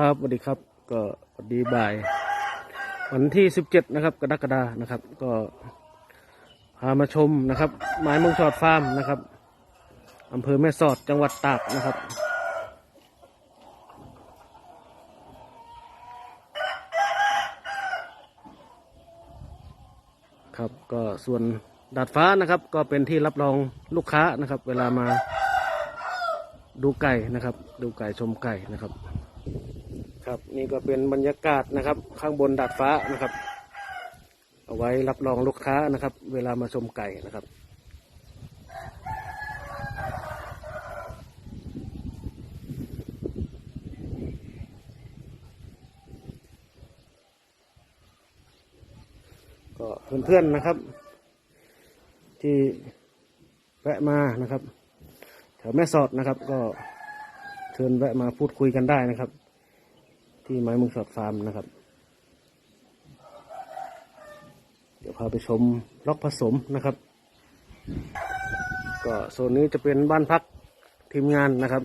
ครับสวัสดีครับก็สวัสดีบ่าย วันที่สิบเจ็ดนะครับกรกฎานะครับ ก็พามาชมนะครับ ไม้มงสอดฟาร์มนะครับอำเภอแม่สอดจังหวัดตากนะครับครับก็ส่วนดาดฟ้านะครับ ก็เป็นที่รับรองลูกค้านะครับ เวลามาดูไก่นะครับ ดูไก่ชมไก่นะครับ ครับ นี่ก็เป็นบรรยากาศนะครับ ข้างบนดาดฟ้านะครับ เอาไว้รับรองลูกค้านะครับ เวลามาชมไก่นะครับก็เพื่อนๆนะครับ ที่แวะมานะครับ แถวแม่สอดนะครับ ก็เชิญแวะมาพูดคุยกันได้นะครับ ที่ไม้มึงสอดฟาร์มนะครับ เดี๋ยวพาไปชมล็อกผสมนะครับ ก็โซนนี้จะเป็นบ้านพักทีมงานนะครับ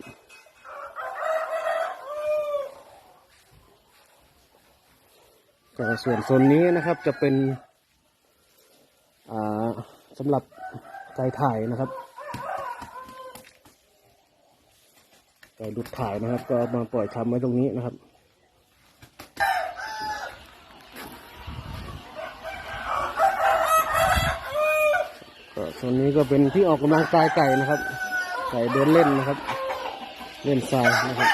ก็ส่วนโซนนี้นะครับจะเป็นอ่าสำหรับไก่ถ่ายนะครับก่ดุดถ่ายนะครับ ก็มาปล่อยทำไว้ตรงนี้นะครับ ก็ ส่วนนี้ก็เป็นที่ออกกำลังกายไก่นะครับ ไก่เดินเล่นนะครับ เล่นทรายนะครับ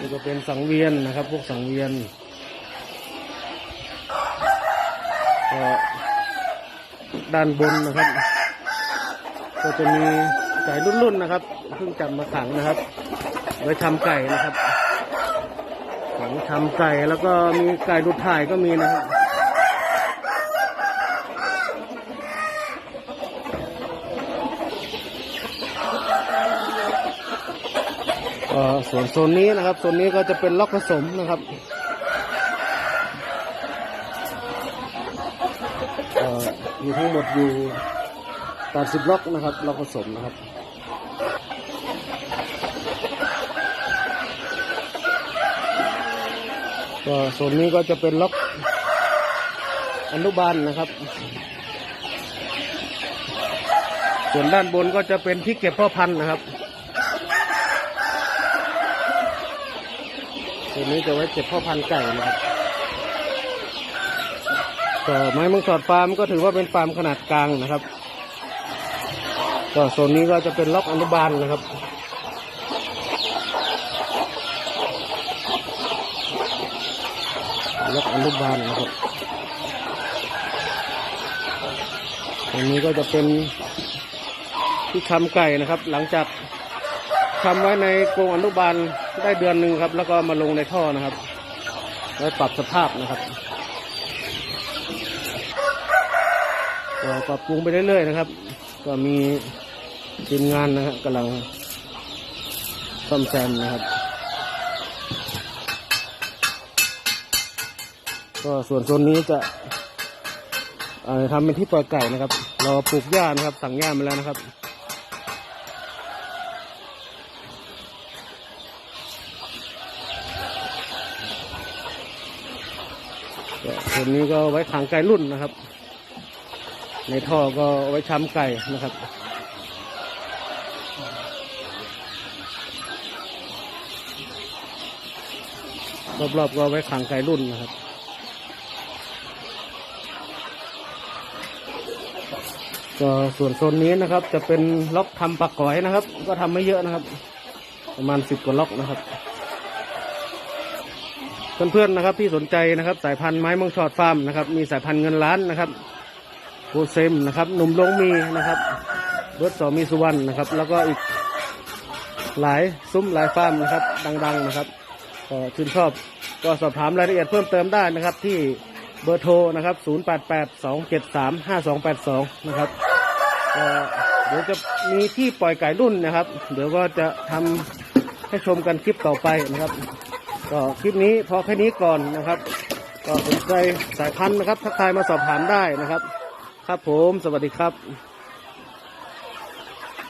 นี่ก็เป็นสังเวียนนะครับ พวกสังเวียนก็ด้านบนนะครับ ก็จะมีไก่รุ่นๆนะครับเพิ่งจับมาขังนะครับไว้ทำไก่นะครับขังทำไก่แล้วก็มีไก่ดุดถ่ายก็มีนะครับ ก็ ส่วนโซนนี้นะครับโซนนี้ก็จะเป็นล็อกผสมนะครับเอออยู่ทั้งหมดอยู่ 80 ล็อกนะครับ ล็อกผสมนะครับก็โซนนี้ก็จะเป็นล็อกอนุบาลนะครับ ส่วนด้านบนก็จะเป็นที่เก็บพ่อพันธุ์นะครับ ตัวนี้จะไว้เก็บพ่อพันธุ์ไก่นะครับก็ไม้มืองสอดฟาร์มก็ถือว่าเป็นฟาร์มขนาดกลางนะครับก็โซนนี้ก็จะเป็นล็อกอนุบาลนะครับล็อกอนุบาลนะครับตรงนี้ก็จะเป็นที่คำไก่นะครับ หลังจาก ทำไว้ในกรงอนุบาลได้เดือนหนึ่งครับ แล้วก็มาลงในท่อนะครับไว้วปรับสภาพนะครับก็ปรับปรุงไปเรื่อยๆนะครับ ก็มีทีมงานนะครับกำลังซ่อมแซมนะครับ ก็ส่วนโซนนี้จะทำเป็นที่ปล่อยไก่นะครับ เราปลูกหญ้านะครับสั่งหญ้ามาแล้วนะครับ ส่วนนี้ก็ไว้ขังไก่รุ่นนะครับ ในท่อก็ไว้ช้ำไก่นะครับรอบๆก็ไว้ขังไก่รุ่นนะครับก็ส่วนโซนนี้นะครับ จะเป็นล็อกทำปากก๋อยนะครับ ก็ทำไม่เยอะนะครับ ประมาณสิบกว่าล็อกนะครับ เพื่อนๆนะครับที่สนใจนะครับ สายพันธุ์ไม้มังชอดฟาร์มนะครับ มีสายพันธุ์เงินล้านนะครับโกเซมนะครับหนุ่มลงมีนะครับรถสอมีสุวรรณนะครับ แล้วก็อีกหลายซุ้มหลายฟาร์มนะครับ ดังๆนะครับก็ชื่นชอบก็สอบถามรายละเอียดเพิ่มเติมได้นะครับ ที่เบอร์โทรนะครับ 0882735282 นะครับเดี๋ยวจะมีที่ปล่อยไก่รุ่นนะครับ เดี๋ยวก็จะทำให้ชมกันคลิปต่อไปนะครับ ก็คลิปนี้พอแค่นี้ก่อนนะครับ ก็สนใจสายพันธุ์นะครับ ทักทายมาสอบถามได้นะครับ ครับผม สวัสดีครับ